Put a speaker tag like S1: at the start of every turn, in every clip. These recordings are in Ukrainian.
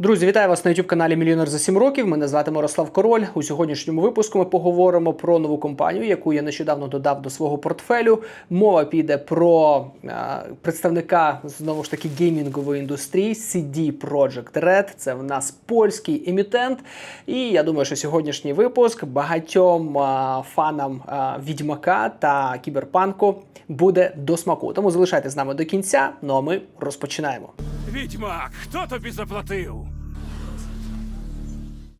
S1: Друзі, вітаю вас на youtube каналі Мільйонер за 7 років. Мене звати Мирослав Король. У сьогоднішньому випуску ми поговоримо про нову компанію, яку я нещодавно додав до свого портфелю. Мова піде про е, представника знову ж таки геймінгової індустрії CD Projekt Red. Це в нас польський емітент. І я думаю, що сьогоднішній випуск багатьом е, фанам е, відьмака та кіберпанку буде до смаку. Тому залишайтесь з нами до кінця. Ну а ми розпочинаємо.
S2: Відьмак, хто тобі заплатив?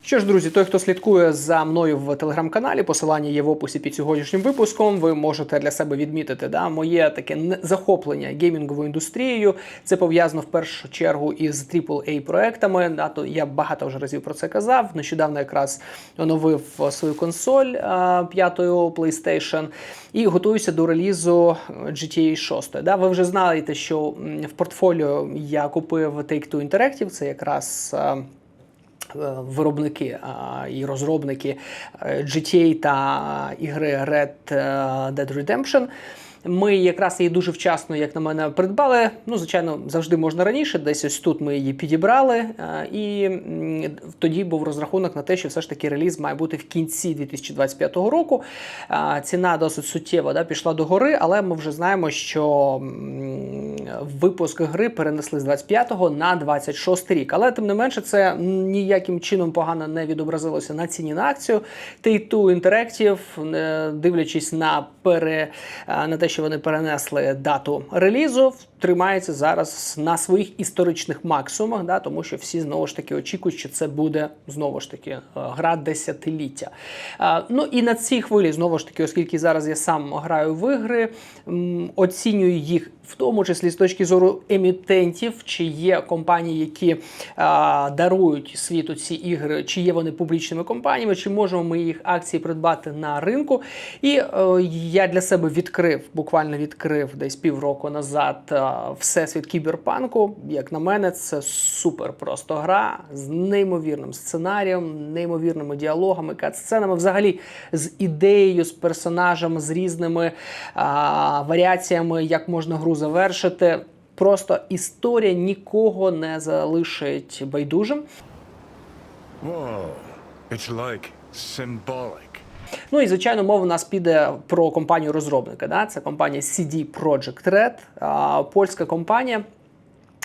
S1: Що ж, друзі, той, хто слідкує за мною в телеграм-каналі, посилання є в описі під сьогоднішнім випуском. Ви можете для себе відмітити да, моє таке захоплення геймінговою індустрією. Це пов'язано в першу чергу із aaa проектами. Да, то я багато вже разів про це казав. Нещодавно якраз оновив свою консоль а, п'ятою PlayStation і готуюся до релізу GTA 6. Да, ви вже знаєте, що в портфоліо я купив Take-Two Interactive, це якраз. а, е, виробники а, і розробники е, GTA та ігри Red е, Dead Redemption. Ми якраз її дуже вчасно, як на мене, придбали. Ну, звичайно, завжди можна раніше. Десь ось тут ми її підібрали. е, І тоді був розрахунок на те, що все ж таки реліз має бути в кінці 2025 року. Ціна досить суттєво да, пішла до гори, але ми вже знаємо, що випуск гри перенесли з 25-го на 26 рік. Але тим не менше, це ніяким чином погано не відобразилося на ціні на акцію. Take-Two Interactive, е, дивлячись на пере е, на те, що вони перенесли дату релізу, тримається зараз на своїх історичних максимумах, да, тому що всі знову ж таки очікують, що це буде знову ж таки е, гра десятиліття. Е, Ну і на цій хвилі, знову ж таки, оскільки зараз я сам граю в ігри, оцінюю їх в тому числі з точки зору емітентів, чи є компанії, які а, дарують світу ці ігри, чи є вони публічними компаніями, чи можемо ми їх акції придбати на ринку. І е, я для себе відкрив, буквально відкрив десь півроку назад е, всесвіт кіберпанку. Як на мене, це супер просто гра з неймовірним сценарієм, неймовірними діалогами, кат-сценами, взагалі з ідеєю, з персонажами, з різними а, варіаціями, як можна гру завершити. Просто історія нікого не залишить байдужим.
S3: Wow. it's like symbolic.
S1: Ну і звичайно, мова в нас піде про компанію розробника. Да? Це компанія CD Projekt Red, польська компанія.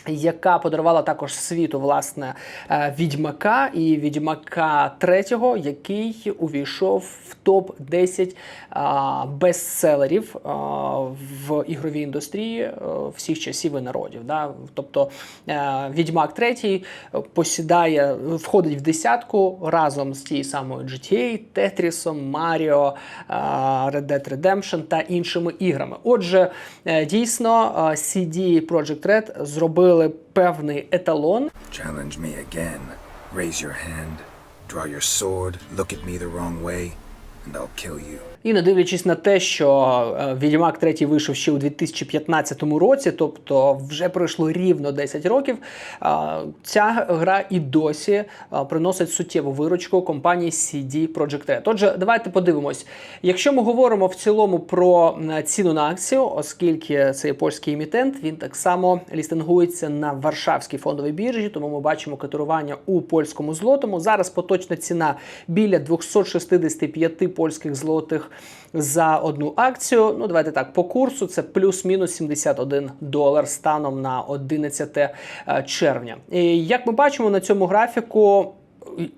S1: Яка подарувала також світу власне е, відьмака і відьмака третього, який увійшов в топ 10 бестселерів в ігровій індустрії е, всіх часів і народів. Да? Тобто е, відьмак третій посідає, входить в десятку разом з тією самою GTA, Тетрісом, Маріо, Red Dead Redemption та іншими іграми. Отже, е, дійсно, е, CD Projekt Red зробили певний еталон.
S4: Challenge me again. Raise your hand, draw your sword, look at me the wrong way, and I'll kill you.
S1: І не дивлячись на те, що е, Відьмак 3 вийшов ще у 2015 році, тобто вже пройшло рівно 10 років. Ця гра і досі приносить суттєву виручку компанії CD Projekt Red. Отже, давайте подивимось. Якщо ми говоримо в цілому про ціну на акцію, оскільки це є польський емітент, він так само лістингується на Варшавській фондовій біржі, тому ми бачимо котирування у польському злотому. Зараз поточна ціна біля 265 польських злотих за одну акцію. Ну, давайте так, по курсу це плюс-мінус 71 долар станом на 11 е, червня. І як ми бачимо на цьому графіку.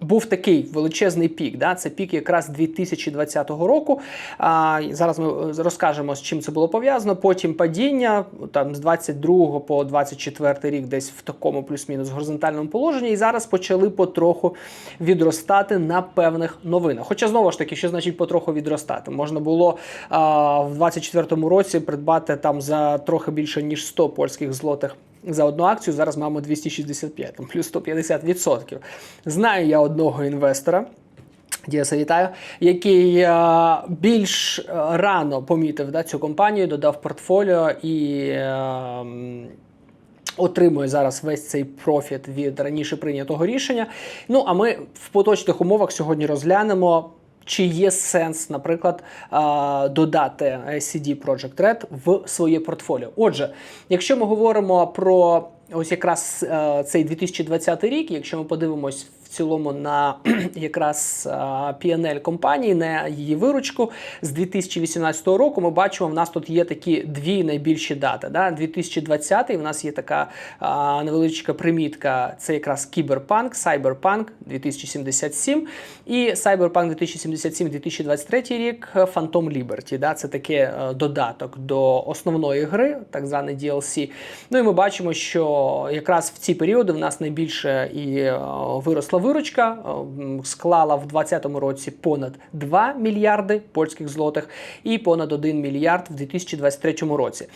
S1: Був такий величезний пік. Да? Це пік якраз 2020 року. А, зараз ми е, розкажемо, з чим це було пов'язано. Потім падіння там з 22 по 24 рік, десь в такому плюс-мінус горизонтальному положенні. І зараз почали потроху відростати на певних новинах. Хоча знову ж таки, що значить потроху відростати? Можна було а, в 24 році придбати там за трохи більше ніж 100 польських злотих за одну акцію. Зараз маємо 265, там плюс 150%. Знаю я одного інвестора. Діаса, вітаю, який е, більш е, рано помітив да, цю компанію, додав портфоліо і е, м, отримує зараз весь цей профіт від раніше прийнятого рішення. Ну а ми в поточних умовах сьогодні розглянемо. Чи є сенс, наприклад, додати CD Projekt Red в своє портфоліо? Отже, якщо ми говоримо про ось якраз е, цей 2020 рік, якщо ми подивимось в цілому на якраз P&L компанії, на її виручку з 2018 року, ми бачимо, в нас тут є такі дві найбільші дати. Да? 2020 в нас є така е, невеличка примітка, це якраз кіберпанк, Cyberpunk 2077 і Cyberpunk 2077 2023 рік Phantom Liberty. Да? Це таке е, додаток до основної гри, так званий DLC. Ну і ми бачимо, що якраз в ці періоди в нас найбільше і е, виросла виручка, е, склала в 2020 році понад 2 мільярди польських злотих і понад 1 мільярд в 2023 році.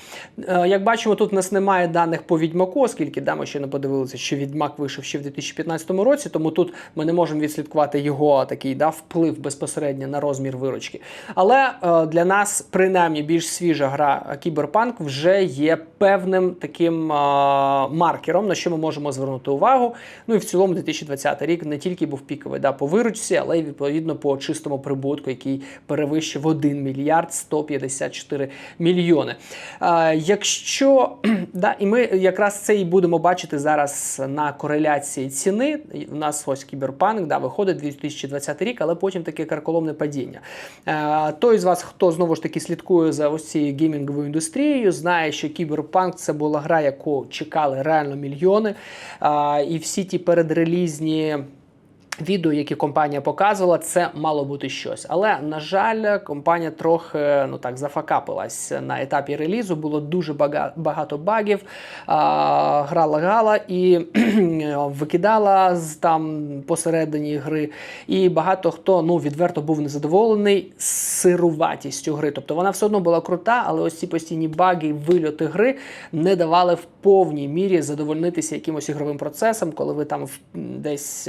S1: Е, Як бачимо, тут у нас немає даних по відьмаку, оскільки да, ми ще не подивилися, що відьмак вийшов ще в 2015 році, тому тут ми не можемо відслідкувати його такий да, вплив безпосередньо на розмір виручки. Але е, для нас, принаймні, більш свіжа гра Кіберпанк вже є певним таким маркером, на що ми можемо звернути увагу. Ну і в цілому 2020 рік не тільки був піковий да, по виручці, але й відповідно по чистому прибутку, який перевищив 1 мільярд 154 мільйони. Е, якщо да, і ми якраз це і будемо бачити зараз на кореляції ціни. У нас ось кіберпанк да, виходить 2020 рік, але потім таке карколомне падіння. Е, той з вас, хто знову ж таки слідкує за ось цією геймінговою індустрією, знає, що кіберпанк це була гра, яку чекали реально мільйони. Е, і всі ті передрелізні. Відео, які компанія показувала, це мало бути щось. Але на жаль, компанія трохи ну так зафакапилась на етапі релізу. Було дуже багато багів. А, гра лагала і викидала з там посередині гри. І багато хто ну відверто був незадоволений сируватістю гри. Тобто вона все одно була крута, але ось ці постійні баги вильоти гри не давали в повній мірі задовольнитися якимось ігровим процесом, коли ви там десь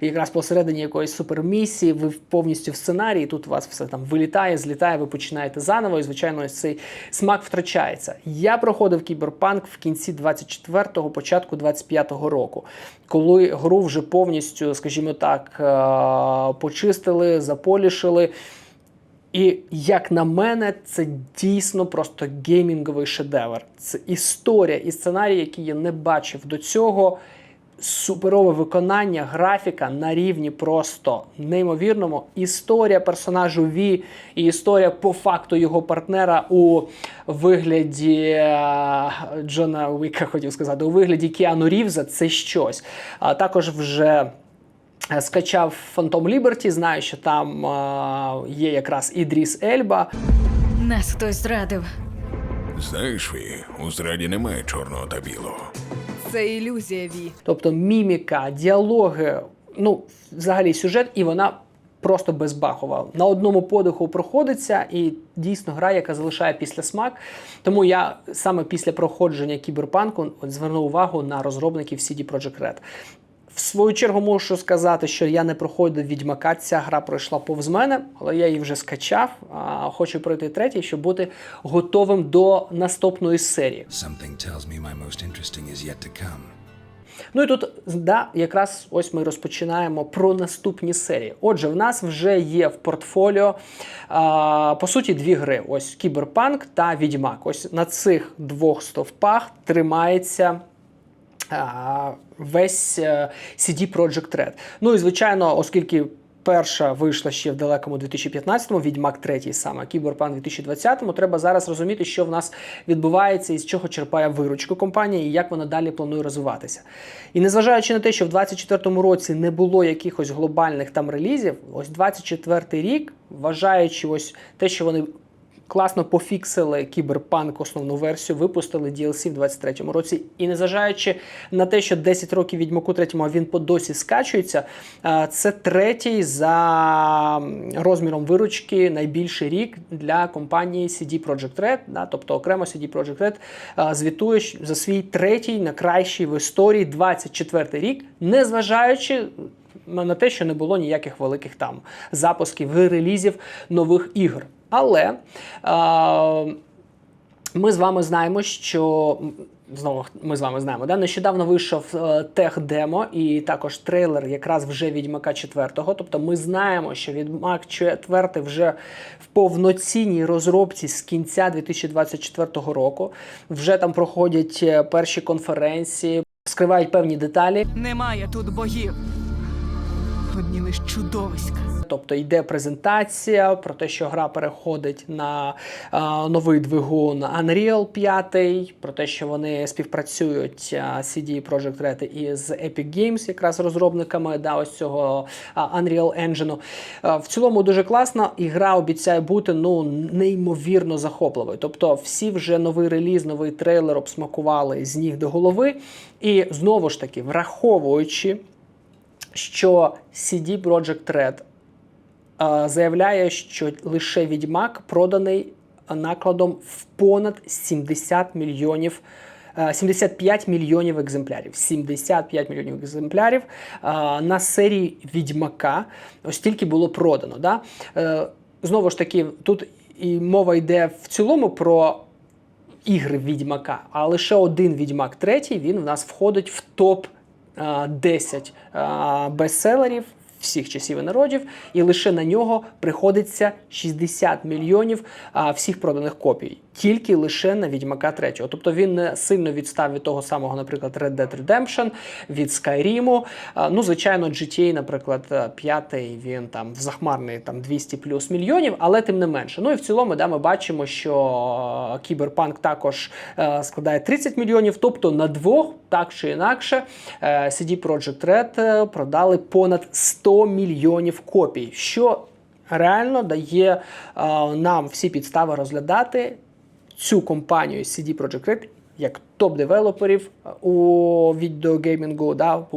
S1: якраз посередині якоїсь супермісії, ви повністю в сценарії, тут у вас все там вилітає, злітає, ви починаєте заново, і звичайно, ось цей смак втрачається. Я проходив кіберпанк в кінці 24-го, початку 25-го року, коли гру вже повністю, скажімо так, е, почистили, заполішили. І як на мене, це дійсно просто геймінговий шедевр. Це історія і сценарій, який я не бачив до цього. Суперове виконання, графіка на рівні просто неймовірному. Історія персонажу Ві і історія по факту його партнера у вигляді е, Джона Уіка, хотів сказати, у вигляді Кіану Рівза це щось. А також вже. Е, Скачав Phantom Liberty, знаю, що там е, є якраз Ідріс Ельба.
S5: Нас хтось зрадив.
S6: Знаєш, Ві, у зраді немає чорного та білого.
S5: Це ілюзія Ві.
S1: Тобто міміка, діалоги, ну, взагалі сюжет, і вона просто безбахова. На одному подиху проходиться, і дійсно гра, яка залишає після смак. Тому я саме після проходження кіберпанку звернув увагу на розробників CD Projekt Red. В свою чергу можу сказати, що я не проходив відьмака. Ця гра пройшла повз мене, але я її вже скачав. А хочу пройти третій, щоб бути готовим до наступної серії.
S4: Tells me my most interesting is yet to come.
S1: Ну і тут да, якраз ось ми розпочинаємо про наступні серії. Отже, в нас вже є в портфоліо а, по суті дві гри: ось Кіберпанк та Відьмак. Ось на цих двох стовпах тримається. а, Весь е, CD Projekt Red. Ну і звичайно, оскільки перша вийшла ще в далекому 2015-му, Відьмак третій саме, Кіберпанк 2020-му, треба зараз розуміти, що в нас відбувається і з чого черпає виручку компанія, і як вона далі планує розвиватися. І незважаючи на те, що в 2024 році не було якихось глобальних там релізів, ось 24 рік, вважаючи ось те, що вони класно пофіксили кіберпанк основну версію, випустили DLC в 23-му році. І незважаючи на те, що 10 років відьмаку третьому а він по досі скачується, це третій за розміром виручки найбільший рік для компанії CD Projekt Red. Да, тобто окремо CD Projekt Red звітує за свій третій найкращий в історії 24 рік, незважаючи на те, що не було ніяких великих там запусків і релізів нових ігор. Але е, ми з вами знаємо, що Знову ми з вами знаємо, да? нещодавно вийшов е, тех-демо і також трейлер якраз вже Відьмака 4. Тобто ми знаємо, що Відьмак 4 вже в повноцінній розробці з кінця 2024 року. Вже там проходять е, перші конференції, скривають певні деталі.
S7: Немає тут богів. Лиш чудовиська.
S1: Тобто йде презентація про те, що гра переходить на е, новий двигун Unreal 5, про те, що вони співпрацюють е, CD Projekt Red із Epic Games, якраз розробниками да, ось цього е, Unreal Engine. Е, в цілому дуже класно, і гра обіцяє бути ну неймовірно захопливою. Тобто, всі вже новий реліз, новий трейлер обсмакували з ніг до голови. І знову ж таки, враховуючи, що CD Projekt Red е, заявляє, що лише Відьмак проданий накладом в понад 70 мільйонів. е, 75 мільйонів екземплярів. 75 мільйонів екземплярів е, на серії Відьмака. Ось тільки було продано. Да? Е, Знову ж таки, тут і мова йде в цілому про ігри Відьмака, а лише один Відьмак третій він в нас входить в топ е, 10 е, бестселерів всіх часів і народів, і лише на нього приходиться 60 мільйонів а, всіх проданих копій. Тільки лише на Відьмака 3. Тобто він не сильно відстав від того самого, наприклад, Red Dead Redemption, від Skyrim. А, Ну, звичайно, GTA, наприклад, п'ятий, він там захмарний там 200 плюс мільйонів, але тим не менше. Ну і в цілому, да, ми бачимо, що Кіберпанк також е, складає 30 мільйонів, тобто на двох, так чи інакше, CD Projekt Red продали понад 100 мільйонів копій, що реально дає е, нам всі підстави розглядати цю компанію CD Projekt Red як топ-девелоперів е, у відеогеймінгу, да, е,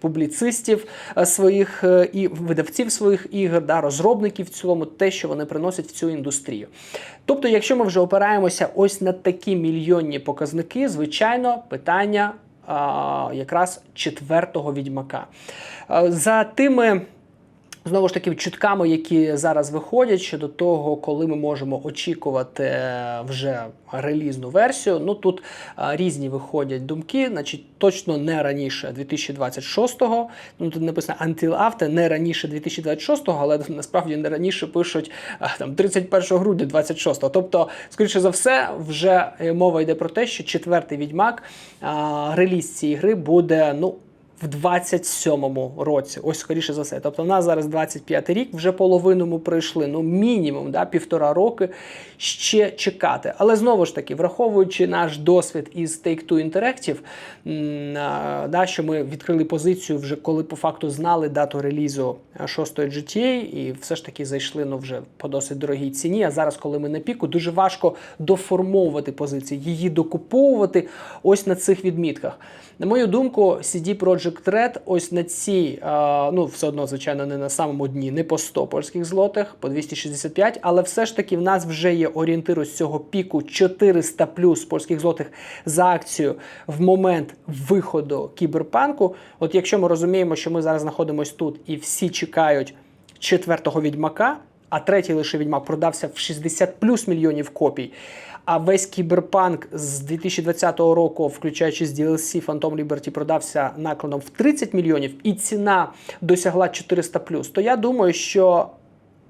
S1: публіцистів своїх і видавців своїх ігор, да, розробників в цілому, те, що вони приносять в цю індустрію. Тобто, якщо ми вже опираємося ось на такі мільйонні показники, звичайно, питання якраз четвертого відьмака. За тими. Знову ж таки, чутками, які зараз виходять щодо того, коли ми можемо очікувати е, вже релізну версію. Ну тут а, різні виходять думки, значить, точно не раніше 2026-го. Ну тут написано until after, не раніше 2026-го, але насправді не раніше пишуть а, там 31 грудня 26-го. Тобто, скоріше за все, вже е, мова йде про те, що четвертий відьмак а, реліз цієї гри буде ну в 27-му році, ось скоріше за все. Тобто, в нас зараз 25 рік, вже половину ми пройшли. Ну, мінімум, да, півтора роки ще чекати. Але знову ж таки, враховуючи наш досвід із Take-Two Interactive, да, що ми відкрили позицію вже коли по факту знали дату релізу 6 GTA, і все ж таки зайшли ну, вже по досить дорогій ціні. А зараз, коли ми на піку, дуже важко доформовувати позиції, її докуповувати ось на цих відмітках. На мою думку, CD Projekt Red ось на цій, ну все одно, звичайно, не на самому дні, не по 100 польських злотих, по 265, але все ж таки в нас вже є орієнтир ось цього піку 400 плюс польських злотих за акцію в момент виходу кіберпанку. От якщо ми розуміємо, що ми зараз знаходимося тут і всі чекають четвертого відьмака, а третій лише відьмак продався в 60 плюс мільйонів копій. А весь кіберпанк з 2020 року, включаючи з DLC Phantom Liberty, продався накладом в 30 мільйонів, і ціна досягла 400 плюс. То я думаю, що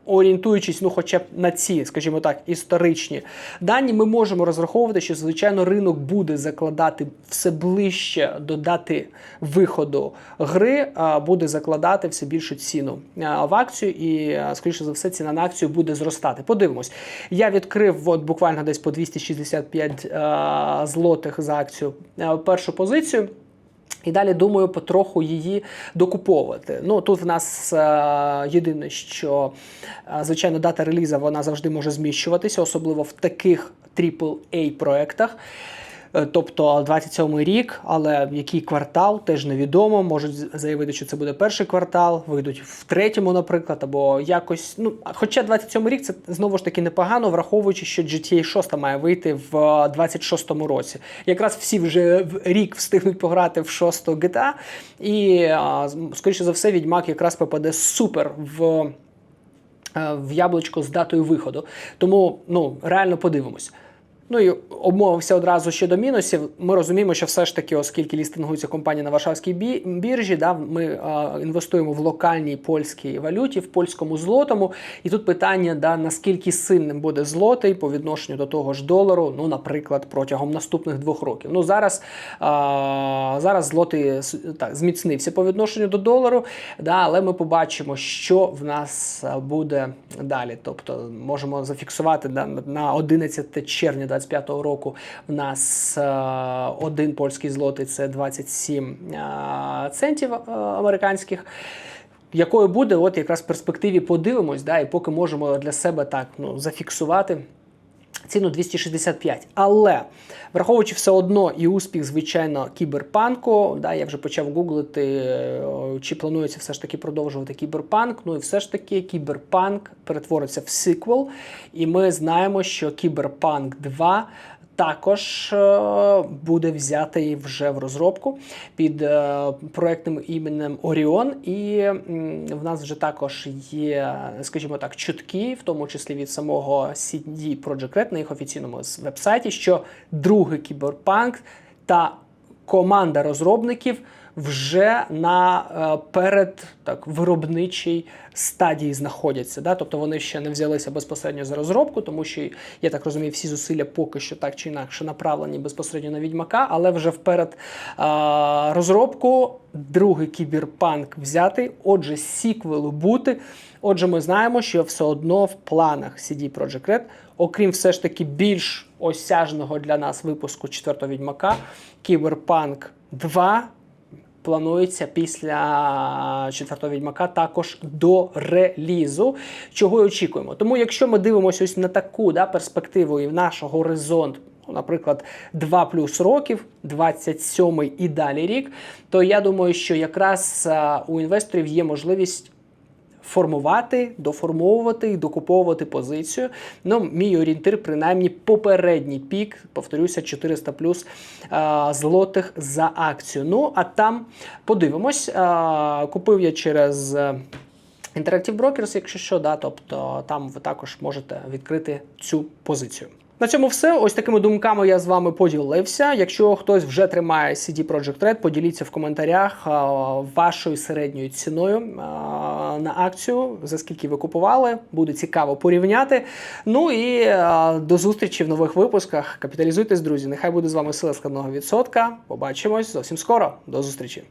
S1: орієнтуючись, ну, хоча б на ці, скажімо так, історичні дані, ми можемо розраховувати, що звичайно ринок буде закладати все ближче до дати виходу гри, буде закладати все більшу ціну в акцію, і скоріше за все, ціна на акцію буде зростати. Подивимось. Я відкрив от буквально десь по 265 а, злотих за акцію першу позицію. І далі думаю потроху її докуповувати. Ну тут в нас е, єдине, що е, звичайно дата релізу вона завжди може зміщуватися, особливо в таких AAA проектах. Е, Тобто 27 рік, але який квартал теж невідомо. Можуть заявити, що це буде перший квартал, вийдуть в третьому, наприклад, або якось. Ну, хоча 27 рік це знову ж таки непогано, враховуючи, що GTA 6 має вийти в 26-му році. Якраз всі вже в рік встигнуть пограти в 6 GTA, і скоріше за все, відьмак якраз попаде супер в. е, В яблучко з датою виходу. Тому ну реально подивимось. Ну і обмовився одразу щодо мінусів. Ми розуміємо, що все ж таки, оскільки лістингується компанія на Варшавській біржі, да, ми е, інвестуємо в локальній польській валюті, в польському злотому. І тут питання, да, наскільки сильним буде злотий по відношенню до того ж долару, ну, наприклад, протягом наступних двох років. Ну зараз, е, зараз злотий так, зміцнився по відношенню до долару, да, але ми побачимо, що в нас буде далі. Тобто можемо зафіксувати да, на 11 червня 2025 року в нас е, один польський злотий це 27 е, центів е, американських. Якою буде, от якраз в перспективі подивимось, да, і поки можемо для себе так ну, зафіксувати ціну 265. Але враховуючи все одно і успіх, звичайно, кіберпанку, да, я вже почав гуглити, е, чи планується все ж таки продовжувати кіберпанк. Ну і все ж таки кіберпанк перетвориться в сиквел. І ми знаємо, що кіберпанк 2 також е, буде взятий вже в розробку під е, проектним іменем Оріон. І в нас вже також є, скажімо так, чутки, в тому числі від самого CD Projekt Red на їх офіційному вебсайті, що другий кіберпанк та команда розробників вже на е, перед так виробничій стадії знаходяться. Да? Тобто вони ще не взялися безпосередньо за розробку, тому що я так розумію, всі зусилля поки що так чи інакше направлені безпосередньо на відьмака, але вже вперед е, розробку другий кіберпанк взяти. Отже, сіквелу бути. Отже, ми знаємо, що все одно в планах CD Projekt Red, окрім все ж таки більш осяжного для нас випуску четвертого відьмака, Кіберпанк 2 планується після четвертого відьмака також до релізу, чого й очікуємо. Тому, якщо ми дивимося ось на таку да, перспективу і в наш горизонт. ну, Наприклад, 2 плюс років, 27 і далі рік, то я думаю, що якраз у інвесторів є можливість формувати, доформовувати і докуповувати позицію. Ну, мій орієнтир, принаймні, попередній пік, повторюся, 400 плюс злотих за акцію. Ну, а там подивимось. Купив я через. е, Interactive Brokers, якщо що, да, тобто там ви також можете відкрити цю позицію. На цьому все. Ось такими думками я з вами поділився. Якщо хтось вже тримає CD Projekt Red, поділіться в коментарях вашою середньою ціною на акцію, за скільки ви купували. Буде цікаво порівняти. Ну і до зустрічі в нових випусках. Капіталізуйтесь, друзі. Нехай буде з вами сила складного відсотка. Побачимось зовсім скоро. До зустрічі.